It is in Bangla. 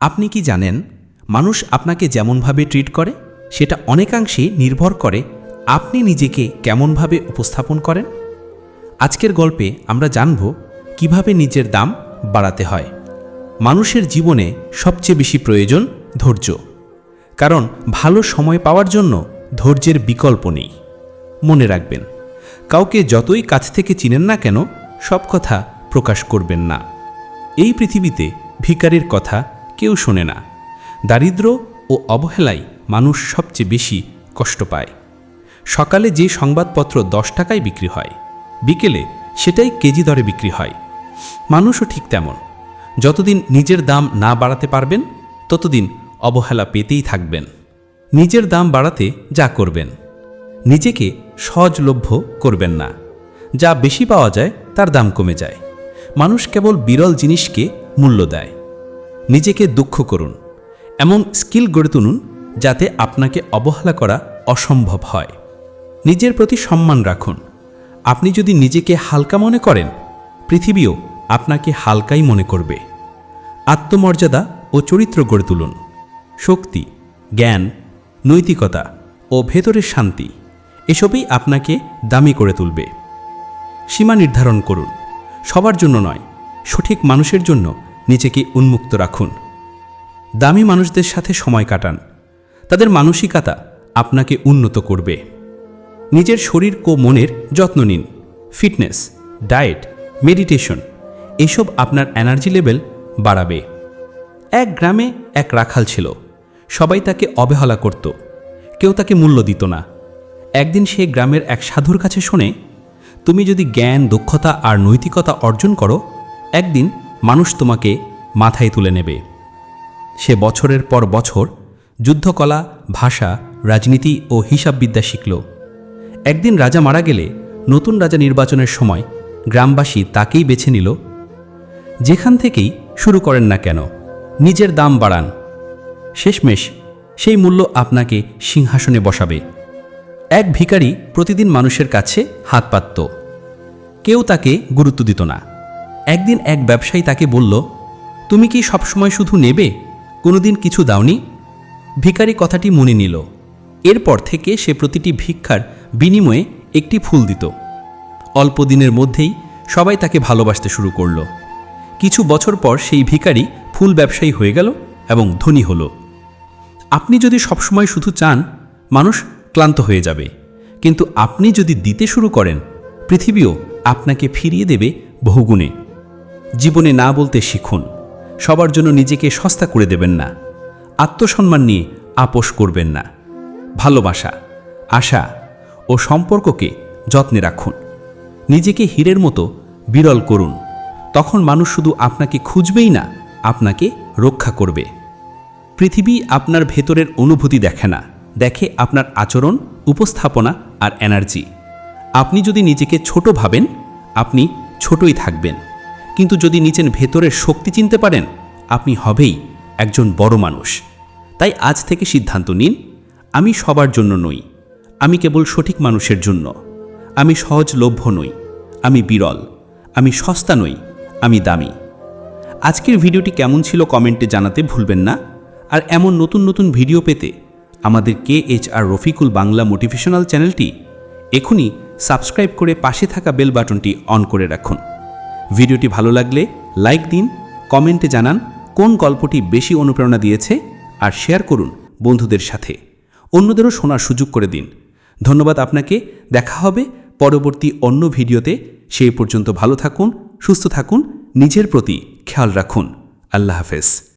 আপনি কি জানেন, মানুষ আপনাকে যেমনভাবে ট্রিট করে, সেটা অনেকাংশে নির্ভর করে আপনি নিজেকে কেমনভাবে উপস্থাপন করেন? আজকের গল্পে আমরা জানব কীভাবে নিজের দাম বাড়াতে হয়। মানুষের জীবনে সবচেয়ে বেশি প্রয়োজন ধৈর্য। কারণ ভালো সময় পাওয়ার জন্য ধৈর্যের বিকল্প নেই। মনে রাখবেন, কাউকে যতই কাছ থেকে চিনেন না কেন, সব কথা প্রকাশ করবেন না। এই পৃথিবীতে ভিকারির কথা কেউ শোনে না। দারিদ্র ও অবহেলায় মানুষ সবচেয়ে বেশি কষ্ট পায়। সকালে যে সংবাদপত্র দশ টাকায় বিক্রি হয়, বিকেলে সেটাই কেজি দরে বিক্রি হয়। মানুষও ঠিক তেমন। যতদিন নিজের দাম না বাড়াতে পারবেন, ততদিন অবহেলা পেতেই থাকবেন। নিজের দাম বাড়াতে যা করবেন, নিজেকে সহজলভ্য করবেন না। যা বেশি পাওয়া যায়, তার দাম কমে যায়। মানুষ কেবল বিরল জিনিসকে মূল্য দেয়। নিজেকে দুঃখ করুন। এমন স্কিল গড়ে তুলুন যাতে আপনাকে অবহেলা করা অসম্ভব হয়। নিজের প্রতি সম্মান রাখুন। আপনি যদি নিজেকে হালকা মনে করেন, পৃথিবীও আপনাকে হালকাই মনে করবে। আত্মমর্যাদা ও চরিত্র গড়ে তুলুন। শক্তি, জ্ঞান, নৈতিকতা ও ভেতরের শান্তি এসবই আপনাকে দামি করে তুলবে। সীমা নির্ধারণ করুন। সবার জন্য নয়, সঠিক মানুষের জন্য নিজেকে উন্মুক্ত রাখুন। দামি মানুষদের সাথে সময় কাটান। তাদের মানসিকতা আপনাকে উন্নত করবে। নিজের শরীর ও মনের যত্ন নিন। ফিটনেস, ডায়েট, মেডিটেশন, এসব আপনার এনার্জি লেভেল বাড়াবে। এক গ্রামে এক রাখাল ছিল। সবাই তাকে অবহেলা করত। কেউ তাকে মূল্য দিত না। একদিন সে গ্রামের এক সাধুর কাছে শোনে, তুমি যদি জ্ঞান, দক্ষতা আর নৈতিকতা অর্জন করো, একদিন মানুষ তোমাকে মাথায় তুলে নেবে। সে বছরের পর বছর যুদ্ধকলা, ভাষা, রাজনীতি ও হিসাববিদ্যা শিখল। একদিন রাজা মারা গেলে নতুন রাজা নির্বাচনের সময় গ্রামবাসী তাকেই বেছে নিল। যেখান থেকেই শুরু করেন না কেন, নিজের দাম বাড়ান। শেষমেশ সেই মূল্য আপনাকে সিংহাসনে বসাবে। এক ভিখারি প্রতিদিন মানুষের কাছে হাত পাতত। কেউ তাকে গুরুত্ব দিত না। একদিন এক ব্যবসায়ী তাকে বলল, তুমি কি সবসময় শুধু নেবে? কোনোদিন কিছু দাওনি? ভিখারি কথাটি মনে নিল। এরপর থেকে সে প্রতিটি ভিক্ষার বিনিময়ে একটি ফুল দিত। অল্প দিনের মধ্যেই সবাই তাকে ভালোবাসতে শুরু করল। কিছু বছর পর সেই ভিখারি ফুল ব্যবসায়ী হয়ে গেল এবং ধনী হল। আপনি যদি সবসময় শুধু চান, মানুষ ক্লান্ত হয়ে যাবে। কিন্তু আপনি যদি দিতে শুরু করেন, পৃথিবীও আপনাকে ফিরিয়ে দেবে বহুগুণে। জীবনে না বলতে শিখুন। সবার জন্য নিজেকে সস্তা করে দেবেন না। আত্মসম্মান নিয়ে আপোষ করবেন না। ভালোবাসা, আশা ও সম্পর্ককে যত্নে রাখুন। নিজেকে হীরের মতো বিরল করুন। তখন মানুষ শুধু আপনাকে খুঁজবেই না, আপনাকে রক্ষা করবে। পৃথিবী আপনার ভেতরের অনুভূতি দেখে না, দেখে আপনার আচরণ, উপস্থাপনা আর এনার্জি। আপনি যদি নিজেকে ছোট ভাবেন, আপনি ছোটই থাকবেন। কিন্তু যদি নিচের ভেতরের শক্তি চিনতে পারেন, আপনি হবেই একজন বড় মানুষ। তাই আজ থেকে সিদ্ধান্ত নিন, আমি সবার জন্য নই, আমি কেবল সঠিক মানুষের জন্য। আমি সহজলভ্য নই, আমি বিরল, আমি সস্তা নই, আমি দামি। আজকের ভিডিওটি কেমন ছিল কমেন্টে জানাতে ভুলবেন না। আর এমন নতুন নতুন ভিডিও পেতে আমাদের K H R Rafiqul Bangla motivational চ্যানেলটি এখনই সাবস্ক্রাইব করে পাশে থাকা বেল বাটনটি অন করে রাখুন। ভিডিওটি ভালো লাগলে লাইক দিন, কমেন্টে জানান কোন গল্পটি বেশি অনুপ্রেরণা দিয়েছে আর শেয়ার করুন বন্ধুদের সাথে। অন্যদেরও শোনার সুযোগ করে দিন। ধন্যবাদ আপনাকে, দেখা হবে পরবর্তী অন্য ভিডিওতে। সেই পর্যন্ত ভালো থাকুন, সুস্থ থাকুন, নিজের প্রতি খেয়াল রাখুন। আল্লাহ হাফেজ।